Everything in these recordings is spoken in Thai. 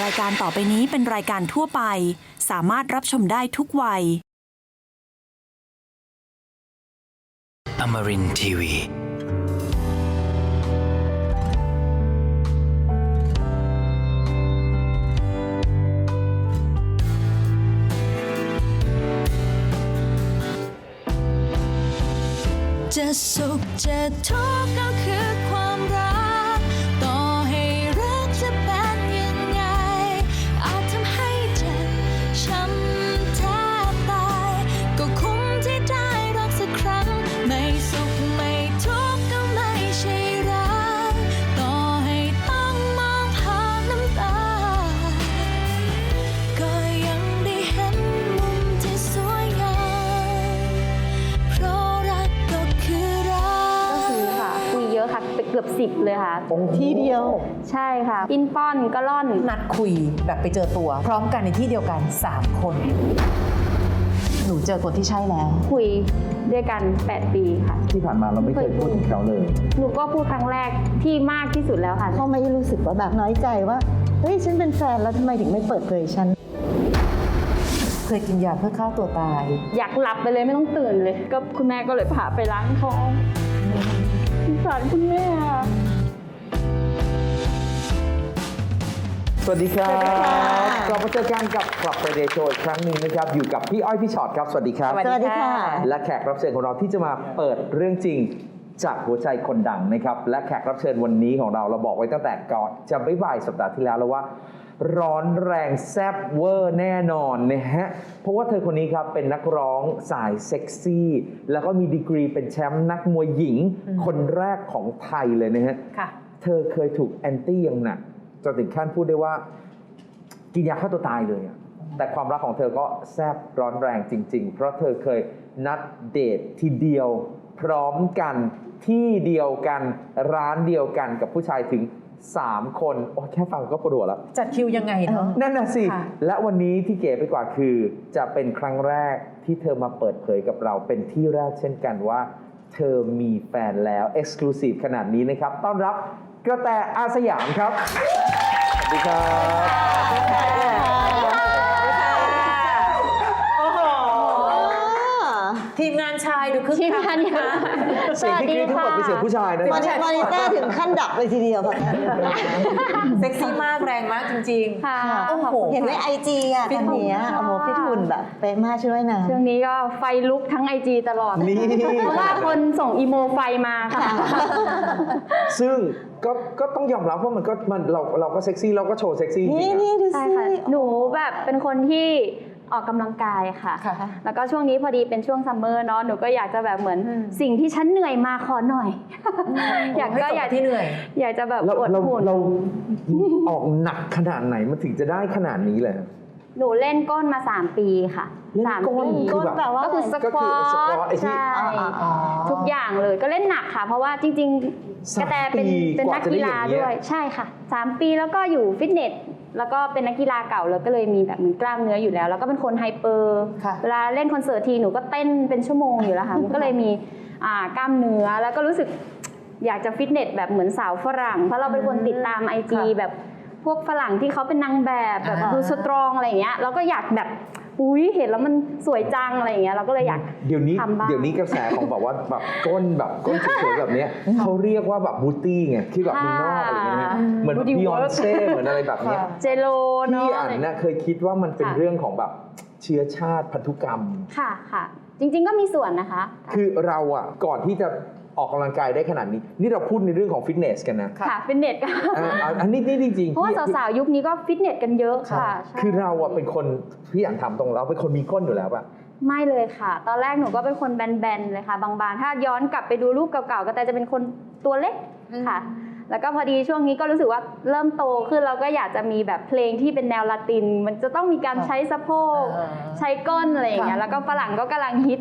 รายการต่อไปนี้เป็นรายการทั่วไป สามารถรับชมได้ทุกวัย Amarin Tiwi. จะสุขจะทุกข์ก็ ที่เดียว ใช่ค่ะ ปิ้นป้อนก็ล่อน นัดคุยแบบไปเจอตัว พร้อมกันในที่เดียวกัน 3 คน หนูเจอคนที่ใช่แล้ว คุยด้วยกัน 8 ปีค่ะ ที่ผ่านมาเราไม่เคยพูดถึงเขาเลย หนูก็พูดครั้งแรกที่มากที่สุดแล้วค่ะ เขาไม่รู้สึกว่าแบบน้อยใจว่า เฮ้ยฉันเป็นแฟนแล้วทำไมถึงไม่เปิดเผยฉัน เคยกินยาเพื่อฆ่าตัวตาย อยากหลับไปเลยไม่ต้องตื่นเลย ก็คุณแม่ก็เลยพาไปล้างท้องสงสารคุณแม่อะ สวัสดีครับกลับมาเจอกันกับกลับประเดโชอีกครั้งหนึ่งนะครับ อยู่กับพี่อ้อยพี่ชอตครับ สวัสดีครับ สวัสดีค่ะ และแขกรับเชิญของเราที่จะมาเปิดเรื่องจริงจากหัวใจคนดังนะครับ และแขกรับเชิญวันนี้ของเราเราบอกไว้ตั้งแต่ก่อนจะไม่บ่ายสัปดาห์ที่แล้วแล้วว่า ร้อนแรงแซบเวอร์แน่นอนนะฮะ เพราะว่าเธอคนนี้ครับเป็นนักร้องสายเซ็กซี่ แล้วก็มีดีกรีเป็นแชมป์นักมวยหญิง คนแรกของไทยเลยนะฮะค่ะเธอเคยถูกแอนตี้อย่างหนัก จนถึงขั้นพูดได้ว่ากินยาฆ่าตัวตายเลยอะแต่ความรักของเธอก็แซบร้อนแรงจริง ๆ เพราะเธอเคยนัดเดททีเดียว พร้อมกันที่เดียวกันร้านเดียวกันกับผู้ชายถึง 3 คน โอ้แค่ฟังก็ปวดหัวแล้ว จัดคิวยังไงเนาะนั่นน่ะสิค่ะและวันนี้ที่เก๋ไปกว่าคือ จะเป็นครั้งแรกที่เธอมาเปิดเผยกับเราเป็นที่แรกเช่นกันว่า เธอมีแฟนแล้ว Exclusive ขนาดนี้นะครับ ต้อนรับ กระแตอาสยามครับ สวัสดีครับทีมงานชายดูคึกทีมคักงานนะคะเสียงที่กรี๊ดทั้งหมดเป็นเสียงผู้ชายนะมอนิมอนิเตอร์ถึงขั้นดับเลยทีเดียวแบบนั้นเซ็กซี่มากแรงมากจริงค่ะโอ้โห เห็นไหมไอจีอะฟิตท่านหุ่นเนี้ยโอ้โหฟิตหุ่นแบบเป๊ะมากช่วยนะ ช่วงนี้ก็ไฟลุกทั้งไอจีตลอด นี่ เพราะว่าคนส่งอีโมไฟมาค่ะ ซึ่ง ก็ก็ต้องยอมรับว่ามันก็มันเราเราก็เซ็กซี่เราก็โชว์เซ็กซี่จรินี่งๆนี่นะดูใช่สิค่ะหนูแบบเป็นคนที่ออกกำลังกายค่ะค่ะ แล้วก็ช่วงนี้พอดีเป็นช่วงซัมเมอร์เนาะ หนูก็อยากจะแบบเหมือนอืมสิ่งที่ฉันเหนื่อยมาขอหน่อย อยากให้ก็สมอยากที่เหนื่อย อยากจะแบบเราอดเราหุ่นเราออกหนักขนาดไหนมันถึงจะได้ขนาดนี้เลย หนูเล่นก้นมา 3 ปีค่ะเล่นสามก้นปีคือแบบแปลว่าก็อะไรคือสก็ควคืออสควอตตไอ้ที่ใช่ อ่าๆอ๋อทุกอย่างเลยก็เล่นหนักค่ะ เพราะว่าจริงๆสามกระแตเป็นปีเป็นกว่านักจะได้กีฬาอย่างเงี้ย ด้วย ใช่ค่ะ 3 ปีแล้วก็อยู่ฟิตเนสแล้วก็เป็นนักกีฬาเก่าแล้วก็เลยมีแบบเหมือนกล้ามเนื้ออยู่แล้ว แล้วก็เป็นคนไฮเปอร์ค่ะ เวลาเล่นคอนเสิร์ตทีหนูก็เต้นเป็นชั่วโมงอยู่แล้วค่ะ มันก็เลยมีอ่ากล้ามเนื้อแล้วก็รู้สึกอยากจะฟิตเนสแบบเหมือนสาวฝรั่ง เพราะเราเป็นคนติดตามไอจีค่ะแบบ พวกฝรั่งที่เขาเป็นนางแบบแบบอ่าดูสตรองอะไรอย่างเงี้ยเราก็อยากแบบอุ้ยเห็นแล้วมันสวยจังอะไรอย่างเงี้ยเราก็เลยอยากเดี๋ยวนี้ทำบ้างเดี๋ยวนี้กระแสของแบบว่าแบบก้นแบบก้นสวยๆแบบเนี้ยเขาเรียกว่าแบบบูตี้ไงที่แบบมีนอกอะไรอย่างเงี้ยนะเหมือน Booty บิยอน work เซ่เหมือนอะไรแบบเนี้ยเจโลเนาะพี่อันน่ะเคยคิดว่ามันเป็นค่ะเรื่องของแบบเชื้อชาติพันธุกรรมค่ะค่ะจริงๆก็มีส่วนนะคะ คือเราอะก่อนที่จะ ออกกำลังกายได้ขนาดนี้ นี่เราพูดในเรื่องของฟิตเนสกันนะ ค่ะฟิตเนสก็อ่าอ่าอันนี้นี่จริงๆเพราะว่าพี่สาวๆยุคนี้ก็ฟิตเนสกันเยอะค่ะใช่คือเราอะเป็นคนพี่อันถามตรงเราเป็นคนมีก้นอยู่แล้วปะไม่เลยค่ะ ตอนแรกหนูก็เป็นคนแบนๆเลยค่ะ บางๆ ถ้าย้อนกลับไปดูรูปเก่าๆ ก็แต่จะเป็นคนตัวเล็กค่ะ แล้วก็พอดีช่วงนี้ก็รู้สึกว่าเริ่มโตขึ้นเราก็อยากจะมีแบบเพลงที่เป็นแนวละติน มันจะต้องมีการใช้สะโพกอ่าใช้ก้นอะไรอย่างเงี้ยค่ะแล้วก็ฝรั่งก็กำลังฮิต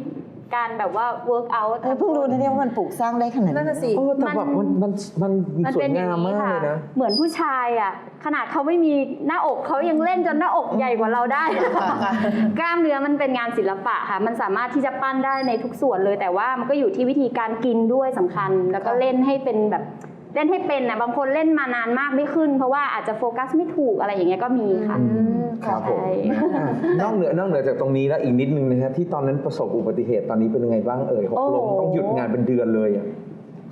การแบบว่า work out เออเพิ่งรู้นะเนี่ยว่ามันปลูกสร้างได้ขนาดนั่นน่ะสิเออแต่แบบมันมันมันมันสวเป็ยนอย่างงามนี้มากค่ะเลยนะ เหมือนผู้ชายอะ ขนาดเขาไม่มีหน้าอกเขายังเล่นจนหน้าอกใหญ่กว่าเราได้ กล้ามเนื้อมันเป็นงานศิลปะค่ะ มันสามารถที่จะปั้นได้ในทุกส่วนเลย แต่ว่ามันก็อยู่ที่วิธีการกินด้วยสำคัญ แล้วก็เล่นให้เป็นแบบ เล่นให้เป็นนะบางคนเล่นมานานมากไม่ขึ้น เพราะว่าอาจจะโฟกัสไม่ถูกอะไรอย่างเงี้ยก็มีค่ะครับผมใช่อะนอกเหนือนอกเหนือจากตรงนี้แล้วอีกนิดนึงนะฮะที่ตอนนั้นประสบอุบัติเหตุตอนนี้เป็นยังไงบ้างเอ่ยหกโอ้ล้มต้องหยุดงานเป็นเดือนเลยอะ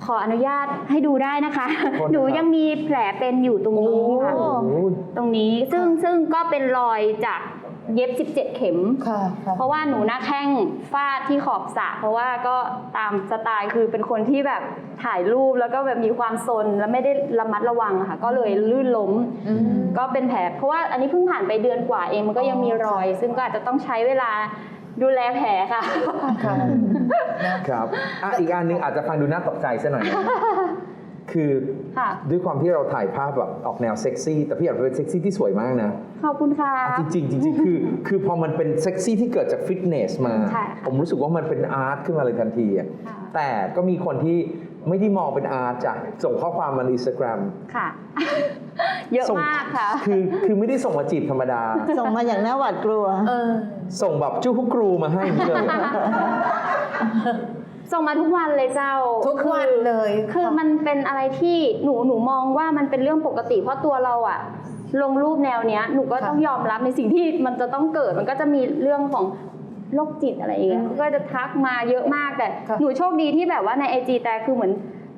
ขออนุญาตให้ดูได้นะคะโทษนะครับหนูยังมีแผลเป็นอยู่ตรงนี้ค่ะโอ้โหตรงนี้ซึ่งซึ่งก็เป็นรอยจาก เย็บ 17 เข็ม ค่ะค่ะ เพราะว่าหนูหน้าแข้งฟาดที่ขอบสระเพราะว่าก็ตามสไตล์คือเป็นคนที่แบบถ่ายรูปแล้วก็แบบมีความซนแล้วไม่ได้ระมัดระวังอะค่ะ ก็เลยลื่นล้ม อืม ก็เป็นแผลเพราะว่าอันนี้เพิ่งผ่านไปเดือนกว่าเองมันก็ยังมีรอย ซึ่งก็อาจจะต้องใช้เวลาดูแลแผลค่ะ ค่ะนะครับอะอีกอันหนึงอาจจะฟังดูน่าตกใจซะหน่อยนะ คือค่ะด้วยความที่เราถ่ายภาพแบบออกแนวเซ็กซี่แต่พี่อยากเป็นเซ็กซี่ที่สวยมากนะขอบคุณค่ะจริงๆจริงๆคือคือพอมันเป็นเซ็กซี่ที่เกิดจากฟิตเนสมาใช่ค่ะผมรู้สึกว่ามันเป็นอาร์ตขึ้นมาเลยทันทีอะค่ะแต่ก็มีคนที่ไม่ได้มองเป็นอาร์ตจ้ะส่งข้อความมาในอินสตาแกรมค่ะ เยอะมากค่ะ คือคือไม่ได้ส่งมาจีบธรรมดา ส่งมาอย่างน่าหวาดกลัว เออ ส่งแบบจู้ฮุกกรูมาให้อย่างนี้เลย ส่งมาทุกวันเลยเจ้าทุกวันเลย คือมันเป็นอะไรที่หนูหนูมองว่ามันเป็นเรื่องปกติ เพราะตัวเราอะลงรูปแนวเนี้ยหนูก็ค่ะต้องยอมรับในสิ่งที่มันจะต้องเกิดมันก็จะมีเรื่องของโรคจิตอะไรอย่างเงี้ยอืมก็จะทักมาเยอะมากแต่ค่ะหนูโชคดีที่แบบว่าในไอจีแต่คือเหมือน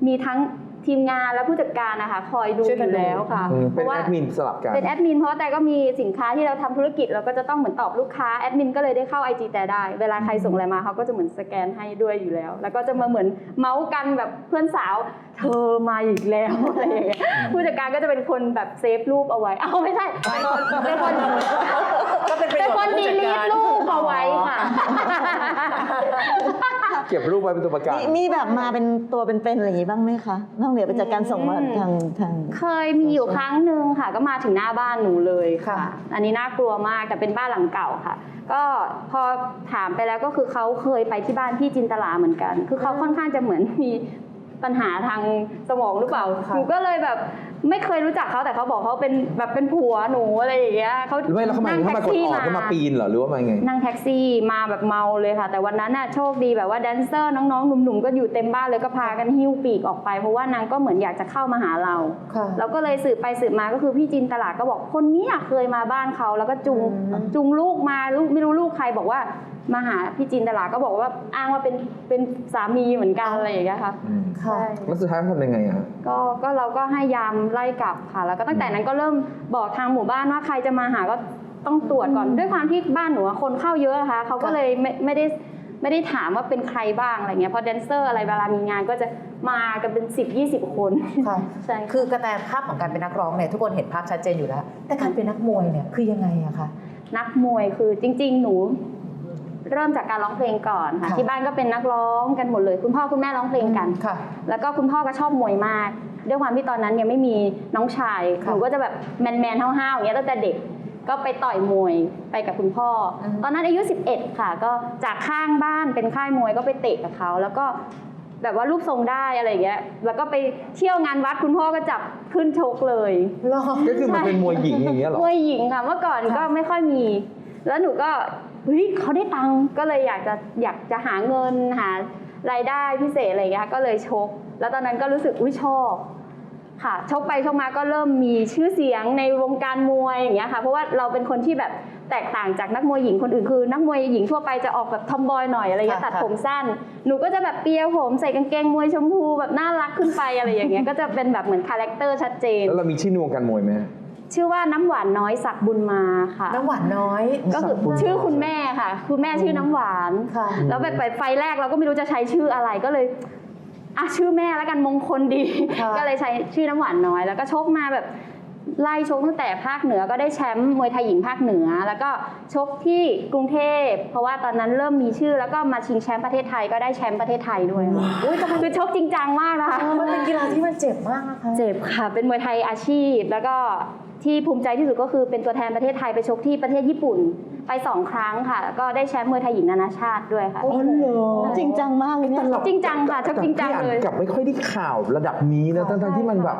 มีทั้ง ทีมงานและผู้จัดการนะคะคอยดูช่วยอกันยู่ดูแล้วค่ะอืมเพเป็นราะว่าแอดมินสลับกันเป็นแอดมินเพราะแต่ก็มีสินค้าที่เราทำธุรกิจเราก็จะต้องเหมือนตอบลูกค้าแอดมินก็เลยได้เข้า IG แต่ได้ เวลาใครส่งอะไรมาเขาก็จะเหมือนสแกนให้ด้วยอยู่แล้ว แล้วก็จะมาเหมือนเมาส์กันแบบเพื่อนสาว เธอมาอีกแล้วอะไรอย่างเงี้ยผู้จัดการก็จะเป็นคนแบบเซฟรูปเอาไว้เอาไม่ใช่เป็นคนก็เป็นประเป็นโยชน์คนกับดีผู้จัดลีกาทรูปเอาไว้ค่ะเก็บรูปไว้เป็นตัวประกันมีมีแบบมาเป็นตัวเป็นๆอะไรอย่างงี้บ้างไหมคะนอกเหนือไปจากการส่งมาทางทาง เคยมีอยู่ครั้งหนึ่งค่ะ ก็มาถึงหน้าบ้านหนูเลยค่ะค่ะ อันนี้น่ากลัวมากแต่เป็นบ้านหลังเก่าค่ะ ก็พอถามไปแล้วก็คือเขาเคยไปที่บ้านพี่จินตลาเหมือนกัน คือเขาค่อนข้างจะเหมือนมี ปัญหาทางสมองหรือเปล่าค่ะหนูก็เลยแบบไม่เคยรู้จักเขาแต่เขาบอกเขาเป็นแบบเป็นผัวหนูอะไรอย่างเงี้ยเขาหรือไม่แล้วเขามานั่งเขาแท็มากกดซี่ออกเขามาปีนเหรอหรือว่ามาไงนั่งแท็กซี่มาแบบเมาเลยค่ะ แต่วันนั้นน่ะโชคดีแบบว่าแดนเซอร์น้องๆหนุ่มๆก็อยู่เต็มบ้านเลยก็พากันหิ้วปีกออกไป เพราะว่านางก็เหมือนอยากจะเข้ามาหาเราค่ะเราก็เลยสืบไปสืบมาก็คือพี่จินตลาดก็บอกคนเนี้ยเคยมาบ้านเขาแล้วก็จุงอืมจุงลูกมาลูกไม่รู้ลูกใครบอกว่ามาหาพี่จินตลาดก็บอกว่าอ้างว่าเป็นเป็นสามีเหมือนกันอะไรอย่างเงี้ยค่ะค่ะแล้วสุดท้ายเขาทำยังไงอะฮะก็ก็เราก็ให้ยามไล่กลับค่ะ แล้วก็ตั้งแต่นั้นก็เริ่มบอกทางหมู่บ้านว่าใครจะมาหาก็ต้องตรวจก่อนด้วยความที่บ้านหนูอะคนเข้าเยอะนะคะเขาก็เลยไม่ไม่ได้ไม่ได้ถามว่าเป็นใครบ้างอะไรเงี้ยเพราะแดนเซอร์อะไรเวลามีงานก็จะมากันเป็น 10 20 คนค่ะใช่ค่ะคือกระแตภาพของการเป็นนักร้องเนี่ยทุกคนเห็นภาพชัดเจนอยู่แล้ว แต่การเป็นนักมวยเนี่ยคือยังไงอะคะนักมวยคือจริง ๆ หนู เริ่มจากการร้องเพลงก่อนค่ะ ค่ะที่บ้านก็เป็นนักร้องกันหมดเลย คุณพ่อคุณแม่ร้องเพลงกัน ค่ะ แล้วก็คุณพ่อก็ชอบมวยมาก ด้วยความที่ตอนนั้นยังไม่มีน้องชายค่ะหนูก็จะแบบแมนๆห้าวๆอย่างเงี้ยตั้งแต่เด็กก็ไปต่อยมวยไปกับคุณพ่ออม ตอนนั้นอายุ 11 ค่ะ ก็จากข้างบ้านเป็นค่ายมวยก็ไปเตะกับเขาแล้วก็แบบว่ารูปทรงได้อะไรอย่างเงี้ยแล้วก็ไปเที่ยวงานวัดคุณพ่อก็จับขึ้นชกเลย หรอ ก็คือมันเป็นมวยหญิงอย่างเงี้ยเหรอ มวยหญิงค่ะเมื่อก่อนค่ะก็ไม่ค่อยมี แล้วหนูก็ เฮ้ยเขาได้ตังค์ก็เลยอยากจะอยากจะหาเงินหารายได้พิเศษอะไรอย่างเงี้ยค่ะก็เลยชก แล้วตอนนั้นก็รู้สึกอุ้ยชอบค่ะชกไปชกมาก็เริ่มมีชื่อเสียงในวงการมวยอย่างเงี้ยค่ะเพราะว่าเราเป็นคนที่แบบแตกต่างจากนักมวยหญิงคนอื่นคือนักมวยหญิงทั่วไปจะออกแบบทอมบอยหน่อยอะไรเงี้ยค่ะตัดผมสั้น หนูก็จะแบบเปียผมใส่กางเกงมวยชมพูแบบน่ารักขึ้นไปอะไรอย่างเงี้ยก็จะเป็นแบบเหมือนคาแรคเตอร์ชัดเจนแล้วเรามีชื่อในวงการมวยไหมฮะ ชื่อว่าน้ำหวานน้อยศักดิ์บุญมาค่ะ น้ำหวานน้อย ก็คือศักดิ์บุญมาชื่อคุณแม่ค่ะ คุณแม่ชื่อน้ำหวานค่ะแล้วแบบไปไฟแรกเราก็ไม่รู้จะใช้ชื่ออะไรก็เลยอะชื่อแม่แล้วกันมงคลดีค่ะก็เลยใช้ชื่อน้ำหวานน้อย แล้วก็ชกมาแบบไล่ชกตั้งแต่ภาคเหนือก็ได้แชมป์มวยไทยหญิงภาคเหนือ แล้วก็ชกที่กรุงเทพ เพราะว่าตอนนั้นเริ่มมีชื่อแล้วก็มาชิงแชมป์ประเทศไทยก็ได้แชมป์ประเทศไทยด้วยค่ะอุ้ยแต่คือชกจริงจังมากนะคะมันเป็นกีฬาที่มันเจ็บมากนะคะเจ็บค่ะ เป็นมวยไทยอาชีพ แล้วก็ ที่ภูมิใจที่สุดก็คือเป็นตัวแทนประเทศไทยไปชกที่ประเทศญี่ปุ่นไปสองครั้งค่ะแล้วก็ได้แชมป์มวยไทยหญิงนานาชาติด้วยค่ะอ๋อเหรอจริงจังมากเลยเนี่ยจริงจังค่ะชกจริงจังเลยแต่พี่อ่านกลับไม่ค่อยได้ข่าวระดับนี้นะค่ะทั้งๆที่มันแบบ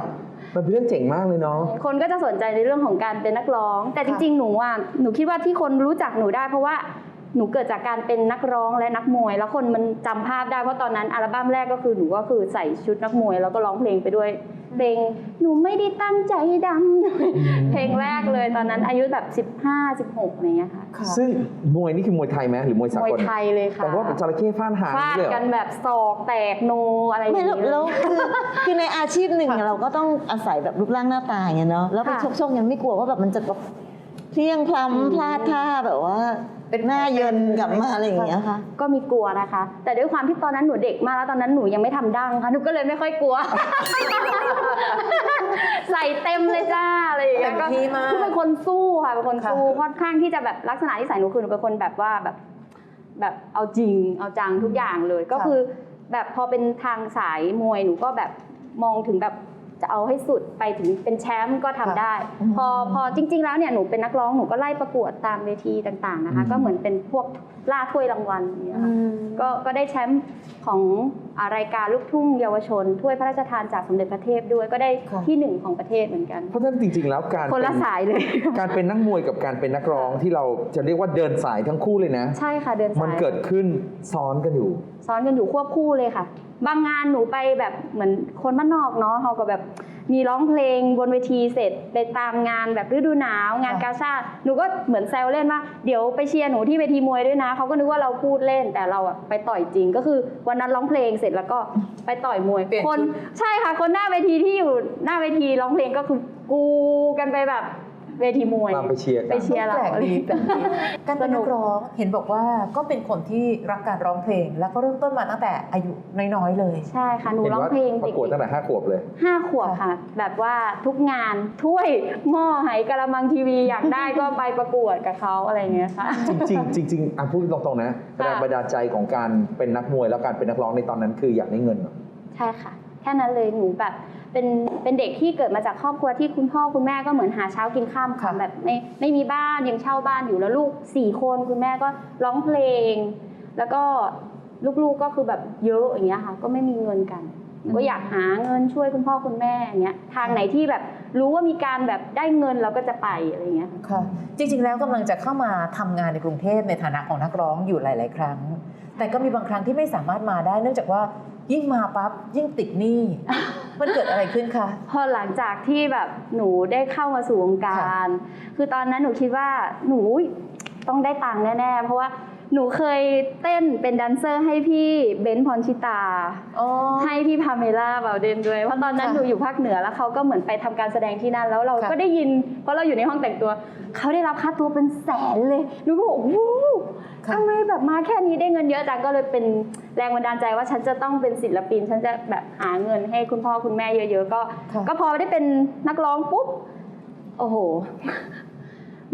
มันเป็นเรื่องเจ๋งมากเลยเนาะ คนก็จะสนใจในเรื่องของการเป็นนักร้อง แต่จริงๆ หนูอะ หนูคิดว่าที่คนรู้จักหนูได้เพราะว่า หนูเกิดจากการเป็นนักร้องและนักมวย แล้วคนมันจำภาพได้เพราะตอนนั้นอัลบั้มแรกก็คือหนูก็คือใส่ชุดนักมวย แล้วก็ร้องเพลงไปด้วยเพลงหนูไม่ได้ตั้งใจดังเพลงแรกเลยตอนนั้นอายุแบบ 15 16อะไรเงี้ยค่ะค่ะซึ่งมวยนี่คือมวยไทยไหมหรือมวยสามวยกลไทยเลยค่ะแต่ว่าเป็นจระเข้ฟาดหางฟาดเลยเหรกัอนแบบศอกแตกโนอะไรอย่างไม่เงี้แล้วยแล้วคือคือในอาชีพหนึ่งค่ะเราก็ต้องอาศัยแบบรูปร่างหน้าตาอย่างเงี้ยเนาะแล้วไปค่ะชกชกๆยังไม่กลัวว่าแบบมันจะแบบเพลียงพล้ำพลาดท่าแบบว่า เป็นหน้าเยินกลับมาอะไรอย่างเงี้ยค่ะ ก็มีกลัวนะคะ แต่ด้วยความที่ตอนนั้นหนูเด็กมากแล้วตอนนั้นหนูยังไม่ทำดังค่ะหนูก็เลยไม่ค่อยกลัว ใส่เต็มเลยจ้าอะไรอย่างเงี้ยเต็มก็ที่มากคือเป็นคนสู้ค่ะเป็นคนสู้ค่ะค่อนข้างที่จะแบบลักษณะที่ใส่หนูคือหนูเป็นคนแบบว่าแบบแบบเอาจริงเอาจังทุกอย่างเลย ก็คือแบบพอเป็นทางสายมวยหนูก็แบบมองถึงแบบ จะเอาให้สุดไปถึงเป็นแชมป์ก็ทำได้ พอพอจริง ๆ แล้วเนี่ยหนูเป็นนักร้องหนูก็ไล่ประกวดตามเวทีต่างๆนะคะก็เหมือนเป็นพวกล่าถ้วยรางวัลอย่างเงี้ยค่ะก็ก็ได้แชมป์ของอารายการลูกทุ่งเยาวชน ถ้วยพระราชทานจากสมเด็จพระเทพด้วยก็ได้ค่ะที่หนึ่งของประเทศเหมือนกัน เพราะฉะนั้นจริง ๆ แล้วการคนละเป็นสายเลย การเป็นนักมวยกับการเป็นนักร้องที่เราจะเรียกว่าเดินสายทั้งคู่เลยนะ ใช่ค่ะเดินสายมันเกิดขึ้นซ้อนกันอยู่ ซ้อนกันอยู่ควบคู่เลยค่ะ บางงานหนูไปแบบเหมือนคนบ้านนอกเนาะเขาก็แบบมีร้องเพลงบนเวทีเสร็จไปตามงานแบบฤดูหนาว งานกาชาติหนูก็เหมือนแซวเล่นว่าเดี๋ยวไปเชียร์หนูที่เวทีมวยด้วยนะเขาก็นึกว่าเราพูดเล่นแต่เราอะไปต่อยจริงก็คือ วันนั้นร้องเพลงเสร็จแล้วก็ไปต่อยมวยเปลี่ยนคนชุดใช่ค่ะคนหน้าเวทีที่อยู่หน้าเวทีร้องเพลงก็คือกูกันไปแบบ เวทีมวยตามไปเชียร์กันไปเชียร์เราแปลกอะไรอดีย่างแปลเงี้กยดีการเป็นนักร้องเห็นบอกว่าก็เป็นคนที่รักการร้องเพลง แล้วก็เริ่มต้นมาตั้งแต่อายุน้อยๆเลย ใช่ค่ะ หนูเห็นร้องว่าเพลงปเด็ระกวดกตั้งแต่ห้าขวบเลยๆห้าขวบค่ะ แบบว่าทุกงานถ้วยหม้อไหกระมังทีวีอยากได้ก็ไปประกวดกับเขาอะไรอย่างเงี้ยค่ะ จริงๆจริงๆอะพูดตรงๆนะแรงบันดาลใจของการเป็นนักมวยแล้วการเป็นนักร้องในตอนนั้นคืออยากได้เงินเหรอใช่ค่ะ แค่นั้นเลยหนูแบบเป็นเป็นเด็กที่เกิดมาจากครอบครัวที่คุณพ่อคุณแม่ก็เหมือนหาเช้ากินข้ามค่ะค่ะแบบไม่ไม่มีบ้านยังเช่าบ้านอยู่แล้วลูกสี่คนคุณแม่ก็ร้องเพลง แล้วก็ลูกๆก็คือแบบเยอะอย่างเงี้ยค่ะก็ไม่มีเงินกันหนูก็อยากหาเงินช่วยคุณพ่อคุณแม่อย่างเงี้ยทางไหนที่แบบรู้ว่ามีการแบบได้เงินเราก็จะไปอะไรอย่างเงี้ยค่ะค่ะจริง ๆ แล้วกำลังจะเข้ามาทำงานในกรุงเทพในฐานะของนักร้องอยู่หลาย ๆ ครั้ง แต่ก็มีบางครั้งที่ไม่สามารถมาได้เนื่องจากว่า ยิ่งมาปั๊บยิ่งติดหนี้ มันเกิดอะไรขึ้นคะ พอหลังจากที่แบบหนูได้เข้ามาสู่วงการ คือตอนนั้นหนูคิดว่าหนูต้องได้ตังค์แน่ๆ เพราะว่า หนูเคยเต้นเป็นแดนเซอร์ให้พี่เบนซ์พรชิตา อ๋อ ให้พี่พาเมล่าเบาเดนด้วยเพราะตอนนั้นค่ะหนูอยู่ภาคเหนือแล้วเขาก็เหมือนไปทำการแสดงที่นั่นแล้วเราค่ะ ก็ได้ยิน เพราะเราอยู่ในห้องแต่งตัว เขาได้รับค่าตัวเป็นแสนเลยหนูก็บอกวู้ค่ะ ทำไมแบบมาแค่นี้ได้เงินเยอะจังก็เลยเป็นแรงบันดาลใจว่าฉันจะต้องเป็นศิลปิน ฉันจะแบบหาเงินให้คุณพ่อคุณแม่เยอะๆก็ ค่ะ ก็พอได้เป็นนักร้องปุ๊บ โอ้โห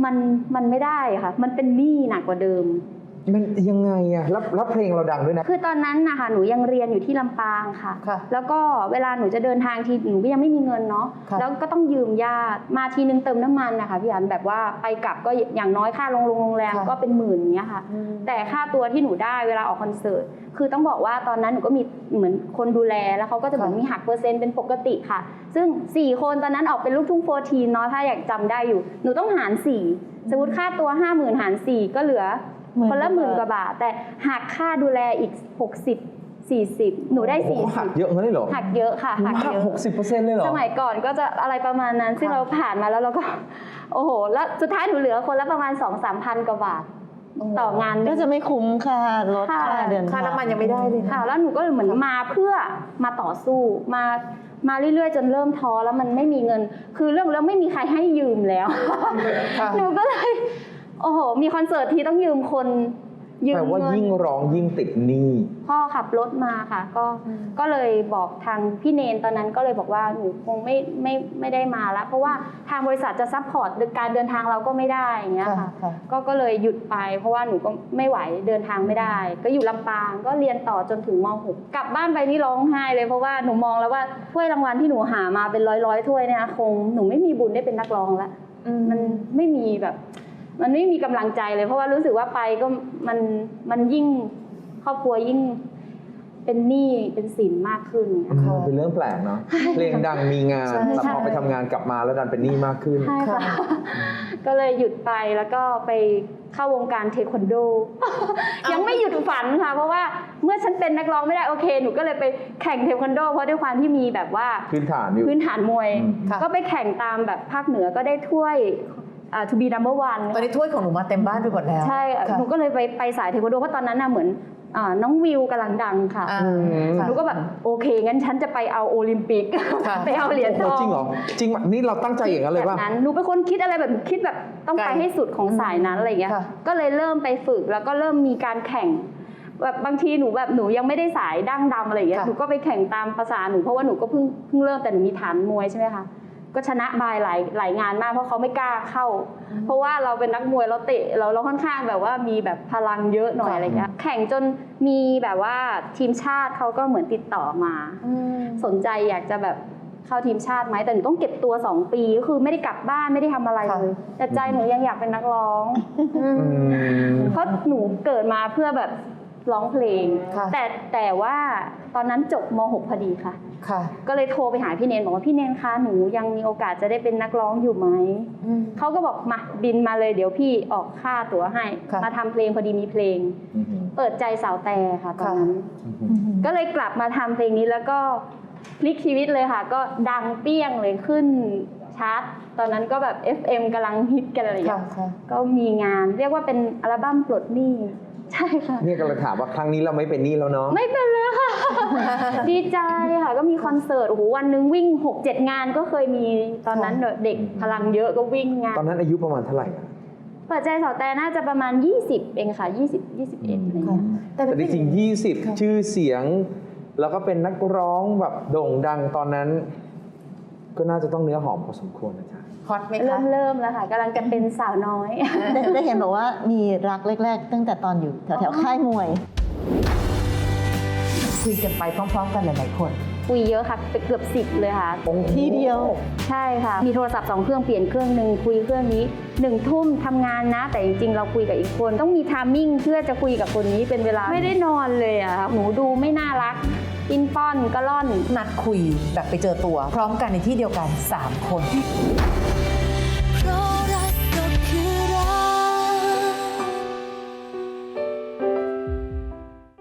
มันมันไม่ได้ค่ะ มันเป็นหนี้หนักกว่าเดิม มันยังไงอะรับรับเพลงเราดังด้วยนะ คือตอนนั้นนะคะหนูยังเรียนอยู่ที่ลำปางค่ะ ค่ะแล้วก็เวลาหนูจะเดินทางทีหนูก็ยังไม่มีเงินเนาะค่ะ แล้วก็ต้องยืมญาติมาทีนึงเติมน้ำมันนะคะพี่อันแบบว่าไปกลับก็อย่างน้อยค่าโรงโรงแรมค่ะ ก็เป็นหมื่นอย่างเงี้ยค่ะอืมแต่ค่าตัวที่หนูได้เวลาออกคอนเสิร์ตคือต้องบอกว่าตอนนั้นหนูก็มีเหมือนคนดูแลแล้วเขาก็จะเหมือนค่ะมีหักเปอร์เซ็นต์เป็นปกติค่ะ ซึ่ง 4 คนตอนนั้นออกเป็นลูกทุ่งโฟทีเนาะถ้าอยากจำได้อยู่ หนูต้องหาร 4 สมมติค่าตัว 5 0,000 หาร 4 ก็เหลือหมื่น คนละกว่าหมื่นกว่าบาท แต่หักค่าดูแลอีก 60 40 หนูได้โอ้โหหักเยอะงั้นเลยเหรอ40หักเยอะค่ะหักหักเยอะ หกสิบเปอร์เซ็นต์เลยเหรอ สมัยก่อนก็จะอะไรประมาณนั้น ซึ่งค่ะเราผ่านมาแล้วเราก็ โอ้โห แล้วสุดท้ายหนูเหลือคนละประมาณ 2-3พันกว่าบาท ต่องานหนึ่งก็จะไม่คุ้มค่ารถค่ะ ค่าเดินทางค่าน้ำมันยังไม่ได้เลยนะ ค่ะแล้วหนูก็เหมือนมาเพื่อมาต่อสู้มามาเรื่อยๆ จนเริ่มท้อแล้วมันไม่มีเงิน คือเรื่องแล้วไม่มีใครให้ยืมแล้วค่ะหนูก็เลย โอ้โห มีคอนเสิร์ตทีต้องยืมคนยืมแปลว่าเงินยิ่งร้องยิ่งติดหนี้ พ่อขับรถมาค่ะ ก็อืมก็เลยบอกทางพี่เนนตอนนั้นก็เลยบอกว่าหนูคงไม่ไม่ไม่ได้มาแล้วเพราะว่าทางบริษัทจะซัพพอร์ตการเดินทางเราก็ไม่ได้อย่างเงี้ยค่ะค่ะ ค่ะ ก็ก็เลยหยุดไป เพราะว่าหนูก็ไม่ไหวเดินทางไม่ได้ ก็อยู่ลำปางก็เรียนต่อจนถึงม .6 กลับบ้านไปนี่ร้องไห้เลยเพราะว่าหนูมองแล้วว่าถ้วยรางวัลที่หนูหามาเป็นร้อยร้อยๆถ้วยเนี่ยคงหนูไม่มีบุญได้เป็นนักร้องแล้วมันไม่มีแบบ มันไม่มีกำลังใจเลย เพราะว่ารู้สึกว่าไปก็มันมันยิ่งครอบครัวยิ่งเป็นหนี้เป็นสินมากขึ้นค่ะมันเป็นเรื่องแปลกเนาะเพลงดังมีงานใช่แต่พอไปทำงานกลับมาแล้วดันเป็นหนี้มากขึ้นใช่ค่ะค่ะก็เลยหยุดไปแล้วก็ไปเข้าวงการเทควันโด ยังไม่หยุดฝันค่ะ เพราะว่าเมื่อฉันเป็นนักร้องไม่ได้โอเคหนูก็เลยไปแข่งเทควันโด เพราะด้วยความที่มีแบบว่าพื้นฐานอยู่พื้นฐานมวยอืมค่ะก็ไปแข่งตามแบบภาคเหนือก็ได้ถ้วยอ่า to be number one ตอนนี้ถ้วยของหนูมาเต็มบ้านไปหมดแล้ว ใช่ค่ะหนูก็เลยไปไปสายเทควันโดเพราะตอนนั้นน่ะเหมือนอ่าน้องวิวกำลังดังค่ะอ่าค่ะหนูก็แบบโอเค งั้นฉันจะไปเอาโอลิมปิกค่ะไปเอาเหรียญทโอ้องจริงเหรอ จริงปะนี่เราตั้งใจอย่างนั้นเลยแบป่ะบนั้นหนูเป็นคนคิดอะไรแบบคิดแบบต้องไกลไปให้สุดของสายนั้นอะไรอย่างเงี้ยค่ะก็เลยเริ่มไปฝึกแล้วก็เริ่มมีการแข่งแบบบางทีหนูแบบหนูยังไม่ได้สายดั้งดำอะไรอย่างเงี้ยค่ะหนูก็ไปแข่งตามภาษาหนูเพราะว่าหนูก็เพิ่งเพิ่งเริ่มแต่หนูมีฐานมวยใช่ไหมคะ ก็ชนะบายหลายหลายงานมากเพราะเขาไม่กล้าเข้า เพราะว่าเราเป็นนักมวยเราเตะเราเราค่อนข้างแบบว่ามีแบบพลังเยอะหน่อยค่ะอะไรเงี้ยแข่งจนมีแบบว่าทีมชาติเขาก็เหมือนติดต่อมาอืมสนใจอยากจะแบบเข้าทีมชาติไหมแต่หนูต้องเก็บตัว2ปีก็คือไม่ได้กลับบ้านไม่ได้ทำอะไรค่ะเลยแต่ใจหนูยังอยากเป็นนักร้องอืมเพราะหนูเกิดมาเพื่อแบบ ร้องเพลง ค่ะ แต่แต่ว่าตอนนั้นจบม .6 พอดีค่ะ ค่ะก็เลยโทรไปหาพี่เนนบอกว่าพี่เนนคะหนูยังมีโอกาสจะได้เป็นนักร้องอยู่ไหม อืม เขาก็บอกมาบินมาเลยเดี๋ยวพี่ออกค่าตั๋วให้ ค่ะ มาทำเพลงพอดีมีเพลง อืมเปิดใจสาวแต่ค่ะตอนนั้น อืม ก็เลยกลับมาทำเพลงนี้แล้วก็พลิกชีวิตเลยค่ะ ก็ดังเปี้ยงเลยขึ้นชาร์ตตอนนั้นก็แบบ FM กำลังฮิตกันอะไรอย่างค่ะเงี้ยค่ะก็มีงานเรียกว่าเป็นอัลบั้มปลดหนี้ ใช่ค่ะเนี่ยกำลังถามว่าครั้งนี้เราไม่เป็นหนี้แล้วเนาะไม่เป็นเลยค่ะ ดีใจค่ะ ก็มีคอนเสิร์ตโอ้โหวันหนึงวิ่ง 6-7 งานก็เคยมีตอนนั้นเด็กพลังเยอะก็วิ่งงาน ตอนนั้นอายุประมาณเท่าไหร่อะเปิดใจสาวแต่น่าจะประมาณ 20 เองค่ะ 20 21อะไรอย่างค่ะเงี้ย แต่แต่จเป็นริงๆยี่สิบค่ะชื่อเสียง แล้วก็เป็นนักร้องแบบโด่งดังตอนนั้น ก็น่าจะต้องเนื้อหอมพอสมควรนะจ๊ะ ฮอตไหมเริ่มเริ่มแล้วค่ะกำลังจะเป็นสาวน้อย ได้เห็นบอกว่ามีรักแรก ๆ ตั้งแต่ตอนอยู่แถวๆค่ายมวย คุยกันไปพร้อมๆกันหลายๆคน คุยเยอะค่ะเกือบสิบเลยค่ะทีเดียว ใช่ค่ะ มีโทรศัพท์สองเครื่องเปลี่ยนเครื่องหนึ่งคุยเครื่องนี้หนึ่งทุ่มทำงานนะ แต่จริงๆ เราคุยกับอีกคน ต้องมีทามมิ่งเพื่อจะคุยกับคนนี้เป็นเวลาไม่ได้นอนเลยอะค่ะหนูดูไม่น่ารักปินป้อนกะล่อน นัดคุยแบบไปเจอตัว พร้อมกันในที่เดียวกัน 3 คน